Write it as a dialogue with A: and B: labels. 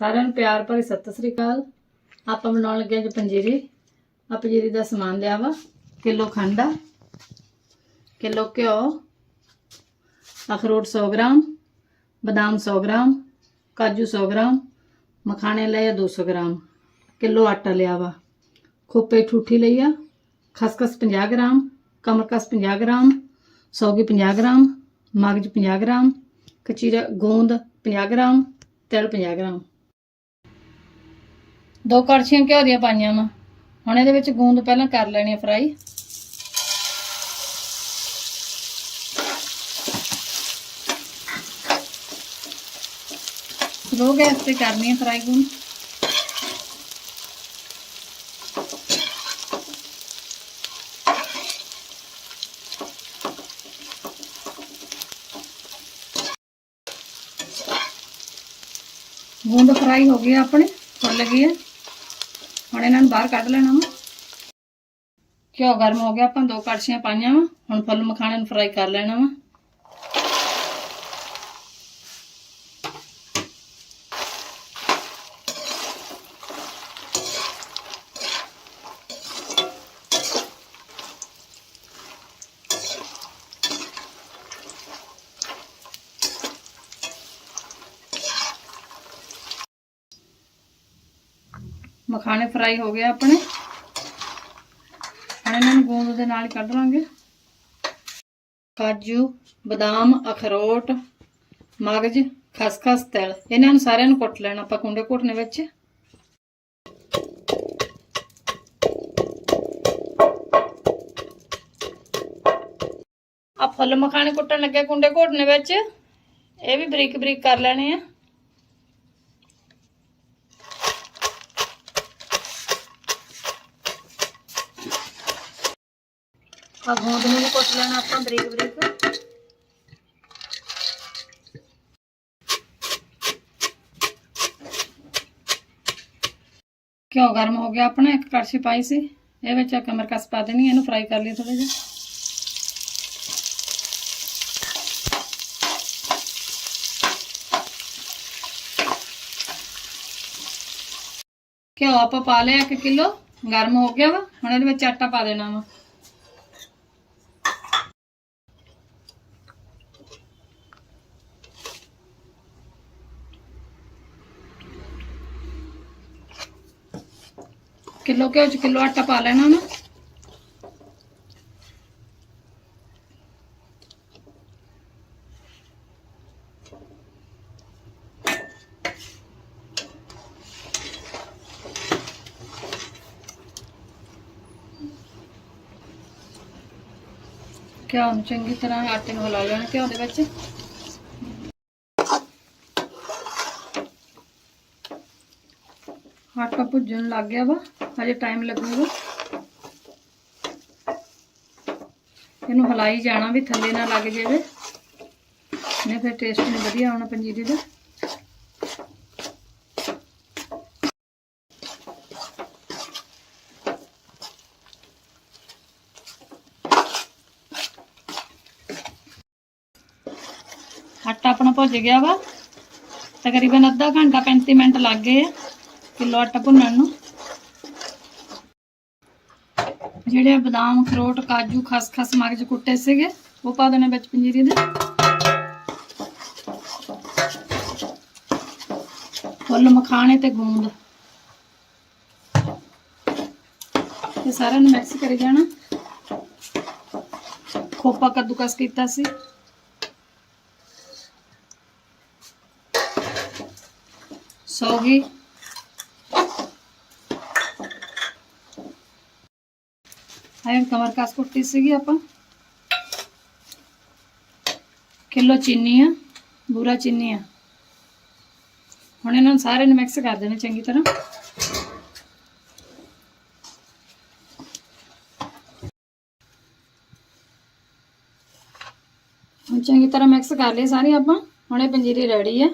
A: ਸਾਰਿਆਂ ਨੂੰ ਪਿਆਰ ਭਰੀ ਸਤਿ ਸ੍ਰੀ ਅਕਾਲ। ਆਪਾਂ ਬਣਾਉਣ ਲੱਗੇ ਅੱਜ ਪੰਜੀਰੀ। ਆ ਪੰਜੀਰੀ ਦਾ ਸਮਾਨ ਲਿਆ ਵਾ, ਕਿਲੋ ਖੰਡਾ ਆ, ਕਿਲੋ ਘਿਓ, ਅਖਰੋਟ 100 ਗ੍ਰਾਮ, ਬਦਾਮ 100 ਗ੍ਰਾਮ, ਕਾਜੂ 100 ਗ੍ਰਾਮ, ਮਖਾਣੇ ਲਏ ਆ 200 ਗ੍ਰਾਮ, ਕਿਲੋ ਆਟਾ ਲਿਆ ਵਾ। ਖੋਪੇ ਠੂਠੀ ਲਈ ਆ, ਖਸਖਸ 50 ਗ੍ਰਾਮ, ਕਮਰਕਸ 50 ਗ੍ਰਾਮ, ਸੌਗੀ 50 ਗ੍ਰਾਮ, ਮਗਜ 50 ਗ੍ਰਾਮ, ਕਚੀਰਾ, ਗੋਂਦ 50 ਗ੍ਰਾਮ, ਤਿਲ 50 ਗ੍ਰਾਮ। ਦੋ ਕੜਛੀਆਂ ਘਿਓ ਦੀਆਂ ਪਾਈਆਂ ਵਾ। ਹੁਣ ਇਹਦੇ ਵਿੱਚ ਗੂੰਦ ਪਹਿਲਾਂ ਕਰ ਲੈਣੀ ਹੈ ਫਰਾਈ ਸਲੋ ਗੈਸ ਤੇ ਕਰਨੀ ਹੈ ਫਰਾਈ ਗੂੰਦ। ਗੂੰਦ ਫਰਾਈ ਹੋ ਗਈ ਆ ਆਪਣੇ, ਫੁੱਲ ਗਈ ਹੈ ਹੁਣ ਇਹਨਾਂ ਨੂੰ ਬਾਹਰ ਕੱਢ ਲੈਣਾ ਵਾ। ਘਿਓ ਗਰਮ ਹੋ ਗਿਆ, ਆਪਾਂ ਦੋ ਕੜਛੀਆਂ ਪਾਈਆਂ ਵਾ। ਹੁਣ ਫੁੱਲ ਮਖਾਣੇ ਨੂੰ ਫਰਾਈ ਕਰ ਲੈਣਾ ਵਾ। ਮਖਾਣੇ ਫਰਾਈ ਹੋ ਗਏ ਆਪਣੇ। ਹੁਣ ਇਹਨਾਂ ਨੂੰ ਗੂੰਦ ਦੇ ਨਾਲ ਕੱਢ ਲਾਂਗੇ। ਕਾਜੂ, ਬਦਾਮ, ਅਖਰੋਟ, ਮਗਜ, ਖਸਖਸ, ਤਿਲ। ਇਹਨਾਂ ਨੂੰ ਸਾਰਿਆਂ ਨੂੰ ਕੁੱਟ ਲੈਣਾ, ਆਪਾਂ ਕੁੰਡੇ ਘੁੱਟਨੇ ਵਿੱਚ। ਆ ਫੁੱਲ ਮਖਾਣੇ ਕੁੱਟਣ ਲੱਗੇ ਕੁੰਡੇ ਘੋਟਨੇ ਵਿੱਚ। ਇਹ ਵੀ ਬਰੀਕ ਬਰੀਕ ਕਰ ਲੈਣੇ ਆ। ਆ ਗੋਂਦ ਨੂੰ ਵੀ ਕੁੱਟ ਲੈਣਾ ਆਪਾਂ ਬਰੀਕ ਬਰੀਕ। ਘਿਓ ਗਰਮ ਹੋ ਗਿਆ? ਆਪਣਾ ਇੱਕ ਕੜਛੀ ਪਾਈ ਸੀ। ਇਹ ਵਿੱਚ ਕਮਰ ਕਸ ਪਾ ਦੇਣੀ ਇਹਨੂੰ ਫਰਾਈ ਕਰ ਲਈ ਥੋੜੇ ਜਿਹਾ। ਘਿਓ ਆਪਾਂ ਪਾ ਲਿਆ 1 ਕਿਲੋ। ਗਰਮ ਹੋ ਗਿਆ ਵਾ। ਹੁਣ ਇਹਦੇ ਵਿੱਚ ਆਟਾ ਪਾ ਦੇਣਾ ਵਾ। ਕਿਲੋ ਘਿਓ ਚ ਕਿਲੋ ਆਟਾ ਪਾ ਲੈਣਾ ਨਾ। ਘਿਓ ਨੂੰ ਚੰਗੀ ਤਰ੍ਹਾਂ ਆਟੇ ਨੂੰ ਹਿਲਾ ਲੈਣਾ ਘਿਓ ਦੇ ਵਿੱਚ। ਆਟਾ ਭੁੱਜਣ ਲੱਗ ਗਿਆ ਵਾ, ਹਜੇ ਟਾਈਮ ਲੱਗੂਗਾ। ਇਹਨੂੰ ਹਲਾਈ ਜਾਣਾ ਵੀ ਥੱਲੇ ਨਾ ਲੱਗ ਜਾਵੇ। ਨਹੀਂ ਫਿਰ ਟੇਸਟ ਨਹੀਂ ਵਧੀਆ ਆਉਣਾ ਪੰਜੀਰੀ ਦਾ। ਆਟਾ ਆਪਣਾ ਭੁੱਜ ਗਿਆ ਵਾ। ਤਕਰੀਬਨ ਅੱਧਾ ਘੰਟਾ 35 ਮਿੰਟ ਲੱਗ ਗਏ ਆ। ਕਿਲੋ ਆਟਾ ਭੁੰਨਣ ਨੂੰ। ਜਿਹੜੇ ਬਦਾਮ, ਅਖਰੋਟ, ਕਾਜੂ, ਖਸਖਸ, ਮਗਜ ਕੁੱਟੇ ਸੀਗੇ, ਉਹ ਪਾ ਦੇਣੇ ਵਿੱਚ ਪੰਜੀਰੀ ਦੇ। ਫੁੱਲ, ਮਖਾਣੇ ਤੇ ਗੂੰਦ। ਇਹ ਸਾਰਿਆਂ ਨੂੰ ਮਿਕਸ ਕਰੀ ਜਾਣਾ। ਖੋਪਾ ਕੱਦੂਕਸ ਕੀਤਾ ਸੀ। ਸੌਗੀ ਆਇਨ ਕਮਰ ਕਸ ਕੁੱਟੀ ਸੀਗੀ ਆਪਾਂ ਕਿਲੋ ਚੀਨੀ ਆ ਬੂਰਾ ਚੀਨੀ ਆ ਹੁਣ ਇਹਨਾਂ ਨੂੰ ਸਾਰੇ ਨੂੰ ਮਿਕਸ ਕਰ ਦੇਣਾ ਚੰਗੀ ਤਰ੍ਹਾਂ ਹੁਣ ਚੰਗੀ ਤਰ੍ਹਾਂ ਮਿਕਸ ਕਰ ਲਈ ਸਾਰੇ ਆਪਾਂ ਹੁਣ ਇਹ ਪੰਜੀਰੀ ਰੈਡੀ ਆ